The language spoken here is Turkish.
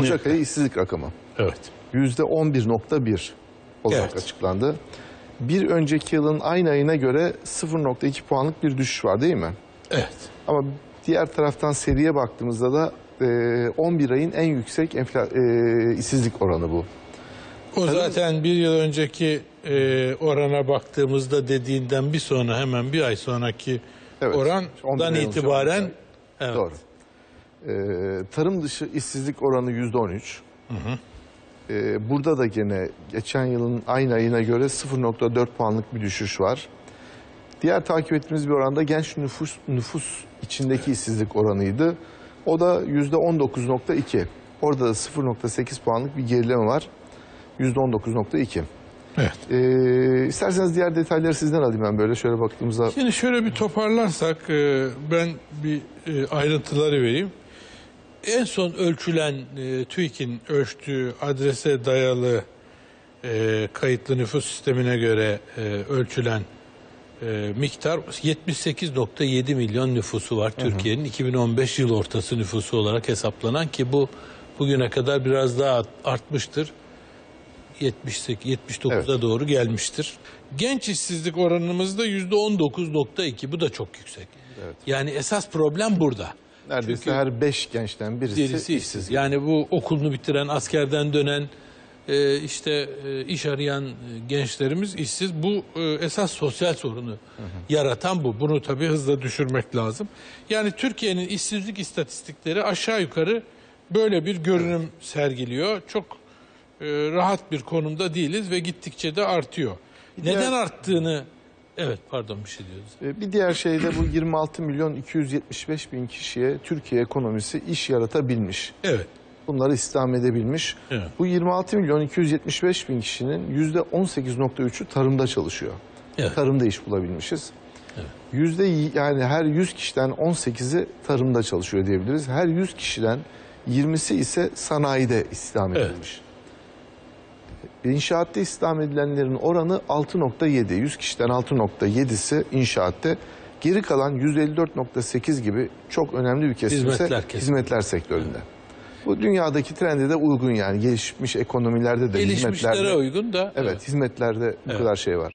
Ocak ayı işsizlik rakamı. Evet. Yüzde 11.1 olarak Evet. açıklandı. Bir önceki yılın aynı ayına göre 0.2 puanlık bir düşüş var değil mi? Evet. Ama diğer taraftan seriye baktığımızda da e, 11 ayın en yüksek enfla, e, işsizlik oranı bu. O zaten bir yıl önceki e, orana baktığımızda dediğinden bir sonra hemen bir ay sonraki Evet. orandan 11 ay olmuş, itibaren 11 ay. evet. Doğru. E, tarım dışı işsizlik oranı yüzde 13. E, burada da gene geçen yılın aynı ayına göre 0.4 puanlık bir düşüş var. Diğer takip ettiğimiz bir oranda genç nüfus nüfus içindeki işsizlik oranıydı. O da yüzde 19.2. Orada da 0.8 puanlık bir gerileme var. Yüzde 19.2. Evet. Ee, isterseniz diğer detayları sizden alayım ben böyle şöyle baktığımızda. Şimdi şöyle bir toparlarsak e, ben bir e, ayrıntıları vereyim. En son ölçülen e, TÜİK'in ölçtüğü adrese dayalı e, kayıtlı nüfus sistemine göre e, ölçülen e, miktar 78.7 milyon nüfusu var Türkiye'nin 2015 yıl ortası nüfusu olarak hesaplanan ki bu bugüne kadar biraz daha artmıştır. 78 79'a Evet. doğru gelmiştir. Genç işsizlik oranımız da %19.2 bu da çok yüksek. Yani esas problem burada. Neredeyse Çünkü her 5 gençten birisi, Birisi işsiz. Yani bu okulunu bitiren, askerden dönen, e, işte e, iş arayan e, gençlerimiz işsiz. Bu e, esas sosyal sorunu yaratan bu. Bunu tabii hızla düşürmek lazım. Yani Türkiye'nin işsizlik istatistikleri aşağı yukarı böyle bir görünüm sergiliyor. Çok e, rahat bir konumda değiliz ve gittikçe de artıyor. diğer- Neden arttığını Evet pardon bir şey diyordunuz. Ee, Bir diğer şey de bu 26 milyon 275 bin kişiye Türkiye ekonomisi iş yaratabilmiş. Evet. Bunları istihdam edebilmiş. Evet. Bu 26 milyon 275 bin kişinin yüzde 18.3'ü tarımda çalışıyor. Evet. Tarımda iş bulabilmişiz. Yüzde y- yani her 100 kişiden 18'i tarımda çalışıyor diyebiliriz. Her 100 kişiden 20'si ise sanayide istihdam Evet. edilmiş. İnşaatta istihdam edilenlerin oranı 6.7. 100 kişiden 6.7'si inşaatta. Geri kalan 154.8 gibi çok önemli bir kesim ise Hizmetler hizmetler sektöründe. Bu dünyadaki trende de uygun yani gelişmiş ekonomilerde de Gelişmişlere hizmetlerde. uygun da Evet, hizmetlerde bu kadar şey var.